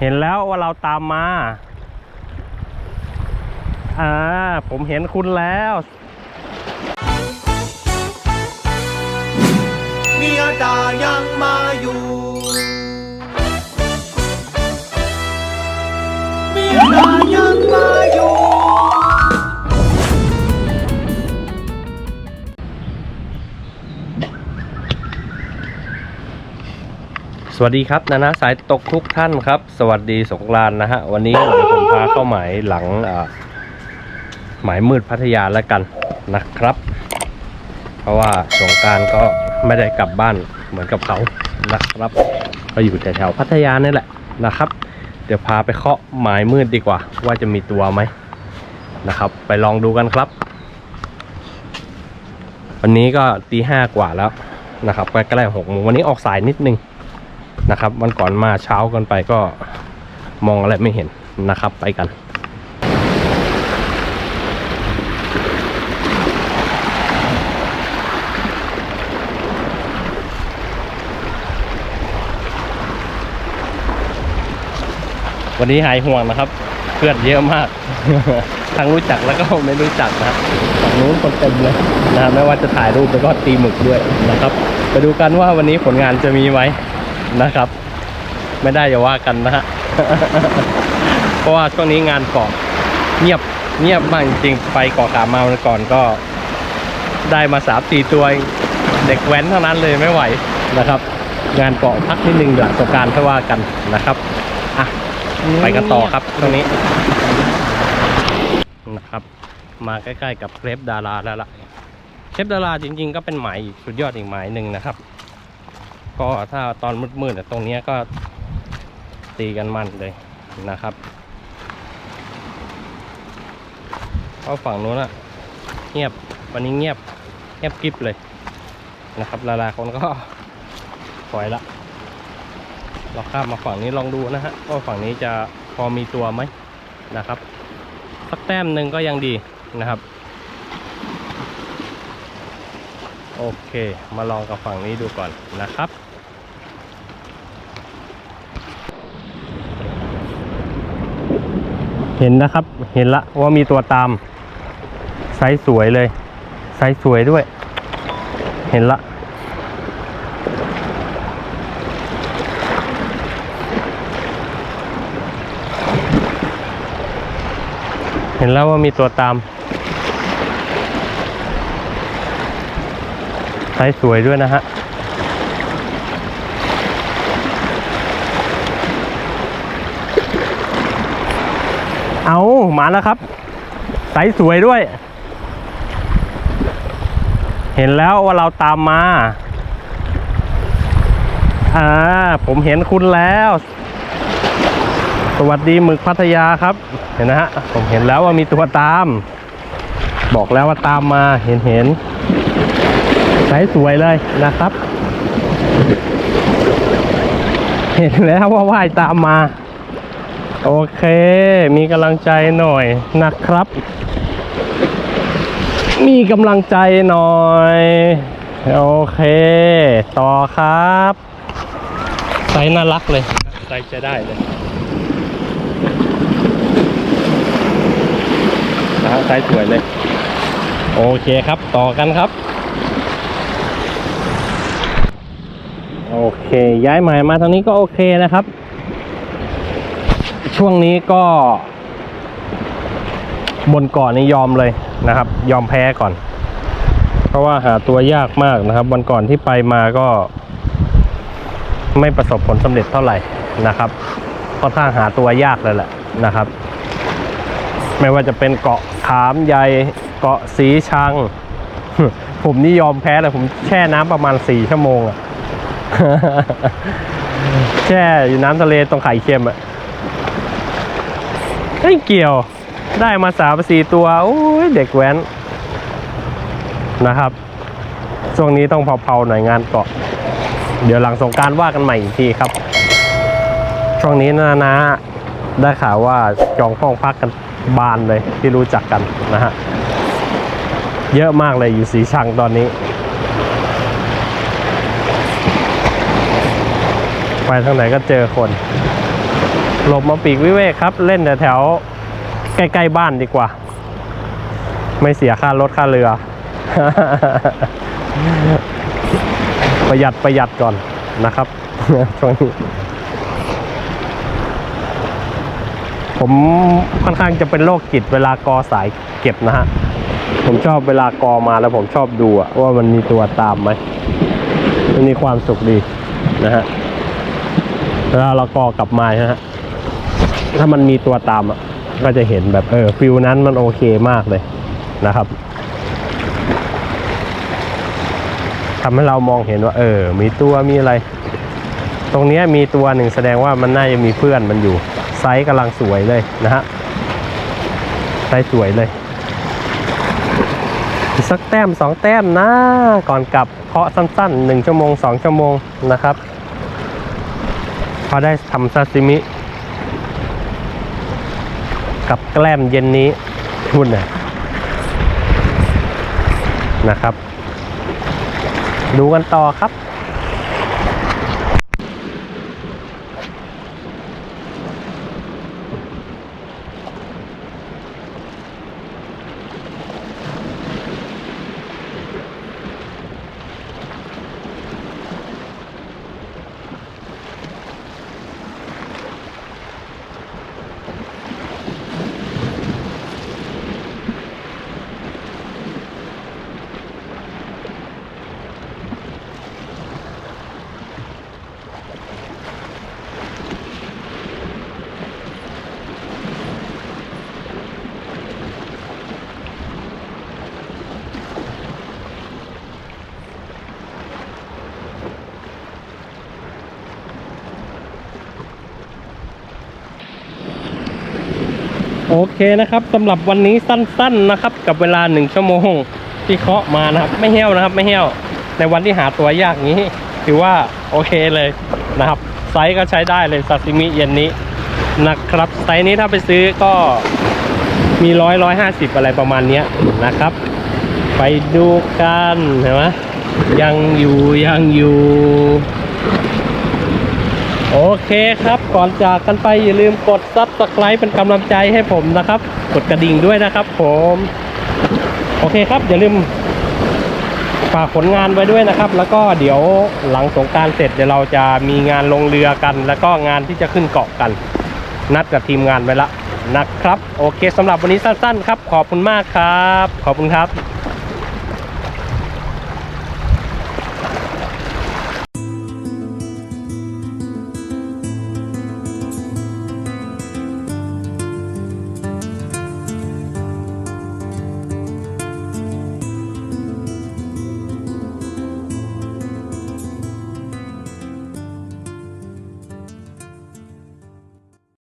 เห็นแล้วว่าเราตามมา อ่า ผมเห็นคุณแล้วเมียด่ายังมาอยู่ สวัสดีครับนะนะสายตกทุกท่านครับ สวัสดีสงกรานนะฮะวันนี้เดี๋ยวผมพาเข้าหมายหลังอ่าหมายมืดพัทยาแล้วกันนะครับ เพราะว่าสงการก็ไม่ได้กลับบ้านเหมือนกับเขานะครับก็อยู่แถวๆพัทยานี่แหละนะครับ เดี๋ยวพาไปเคาะหมายมืดดีกว่า ว่าจะมีตัวไหมนะครับ ไปลองดูกันครับ วันนี้ก็ตีห้ากว่าแล้วนะครับใกล้ๆหกโมงวันนี้ออกสายนิดนึง นะครับ วันก่อนมาเช้ากันไปก็มองอะไรไม่เห็นนะครับ ไปกันวันนี้หายห่วงนะครับ เพื่อนเยอะมาก ทั้งรู้จักแล้วก็ไม่รู้จักนะฝั่งนู้นคนเต็มเลยนะไม่ว่าจะถ่ายรูปแล้วก็ตีหมึกด้วยนะครับ ไปดูกันว่าวันนี้ผลงานจะมีไหม นะครับ ไม่ได้อย่าว่ากันนะฮะเพราะว่าช่วงนี้งานเกาะเงียบเงียบมากจริงไปกาะกามาวันก่อนก็ ได้มาสามสี่ตัวเด็กแว้นเท่านั้นเลยไม่ไหวนะครับ งานเกาะพักนิดนึงหลังสงการค่อยว่ากันนะครับอะไปกันต่อครับตรงนี้นะครับ มาใกล้ๆกับเครปดาราแล้วล่ะเครปดาราจริง ๆ ก็เป็นหมายสุดยอดอีกหมายหนึ่งนะครับ ก็ถ้าตอนมืดๆตรงนี้ก็ตีกันมันเลยนะครับเพราะฝั่งนู้นอะเงียบวันนี้เงียบเงียบกริบเลยนะครับลายๆคนก็ปล่อยละเราข้ามมาฝั่งนี้ลองดูนะฮะว่าฝั่งนี้จะพอมีตัวไหมนะครับสักแต้มหนึ่งก็ยังดีนะครับโอเค มาลองกับฝั่งนี้ดูก่อนนะครับ เห็นนะครับ เห็นละว่ามีตัวตาม ไซส์สวยเลย ไซส์สวยด้วย เห็นละเห็นแล้วว่ามีตัวตามไซส์สวยด้วยนะฮะ เอามาแล้วครับไซส์สวยด้วย เห็นแล้วว่าเราตามมา อ่า ผมเห็นคุณแล้ว สวัสดีหมึกพัทยาครับ เห็นนะฮะ ผมเห็นแล้วว่ามีตัวตาม บอกแล้วว่าตามมาเห็นเห็นไซส์สวยเลยนะครับ เห็นแล้วว่าว่ายตามมา โอเค มีกำลังใจหน่อยนะครับ มีกำลังใจหน่อย โอเค ต่อครับไซส์น่ารักเลยไซส์จะได้เลยนะฮะไซส์สวยเลย โอเคครับ ต่อกันครับ โอเค ย้ายหมายมาทางนี้ก็โอเคนะครับ ช่วงนี้ก็ บนเกาะนี่ยอมเลยนะครับ ยอมแพ้ก่อน เพราะว่าหาตัวยากมากนะครับ วันก่อนที่ไปมาก็ ไม่ประสบผลสำเร็จเท่าไหร่นะครับค่อนข้างหาตัวยากเลยแหละนะครับ ไม่ว่าจะเป็นเกาะขามใหญ่เกาะสีชัง ผมนี่ยอมแพ้เลยผมแช่น้ำประมาณสี่ชั่วโมงอะแช่อยู่น้ำทะเลตรงไข่เค็มอะ ไม่เกี่ยว ได้มาสามสี่ตัว โอ้ยเด็กแว้นนะครับ ช่วงนี้ต้องเผาๆหน่อยงานเกาะ เดี๋ยวหลังสงการว่ากันใหม่อีกทีครับ ช่วงนี้นะนะได้ข่าวว่าจองห้องพักกันบานเลยที่รู้จักกันนะฮะ เยอะมากเลยอยู่สีชังตอนนี้ ไปทางไหนก็เจอคน หลบมาปีกวิเวกครับ เล่นแต่แถวใกล้ๆบ้านดีกว่า ไม่เสียค่ารถค่าเรือ ประหยัดประหยัดก่อนนะครับช่วงนี้ผมค่อนข้างจะเป็นโรคจิตเวลากอสายเก็บนะฮะ ผมชอบเวลากอมาแล้วผมชอบดูว่ามันมีตัวตามไหมมันมีความสุขดีนะฮะเวลาเรากอกลับมาฮะ ถ้ามันมีตัวตามอะก็จะเห็นแบบเออฟิลนั้นมันโอเคมากเลยนะครับทำให้เรามองเห็นว่า เออ มีตัวมีอะไร ตรงเนี้ยมีตัวหนึ่งแสดงว่ามันน่าจะมีเพื่อนมันอยู่ ไซส์กำลังสวยเลยนะฮะไซส์สวยเลยสักแต้มสองแต้มนะ ก่อนกลับเคาะสั้นๆหนึ่งชั่วโมงสองชั่วโมงนะครับ พอได้ทำซาซิมิ กับแกล้มเย็นนี้พุ่นนะนะครับ ดูกันต่อครับ โอเคนะครับสำหรับวันนี้สั้นๆนะครับ กับเวลาหนึ่งชั่วโมงที่เคาะมานะครับ ไม่เหี้ยวนะครับ ไม่เหี้ยว ในวันที่หาตัวยากนี้ ถือว่าโอเคเลยนะครับ ไซส์ก็ใช้ได้เลยซาซิมิเย็นนี้นะครับ ไซส์นี้ถ้าไปซื้อก็มีร้อยร้อยห้าสิบอะไรประมาณนี้นะครับ ไปดูกันเห็นไหมยังอยู่ยังอยู่ โอเคครับก่อนจากกันไปอย่าลืมกด subscribe เป็นกำลังใจให้ผมนะครับ กดกระดิ่งด้วยนะครับผม โอเคครับ อย่าลืมฝากผลงานไว้ด้วยนะครับ แล้วก็เดี๋ยวหลังสงการเสร็จเดี๋ยวเราจะมีงานลงเรือกัน แล้วก็งานที่จะขึ้นเกาะกัน นัดกับทีมงานไว้ละนะครับ โอเคสำหรับวันนี้สั้นๆ ครับ ขอบคุณมากครับ ขอบคุณครับ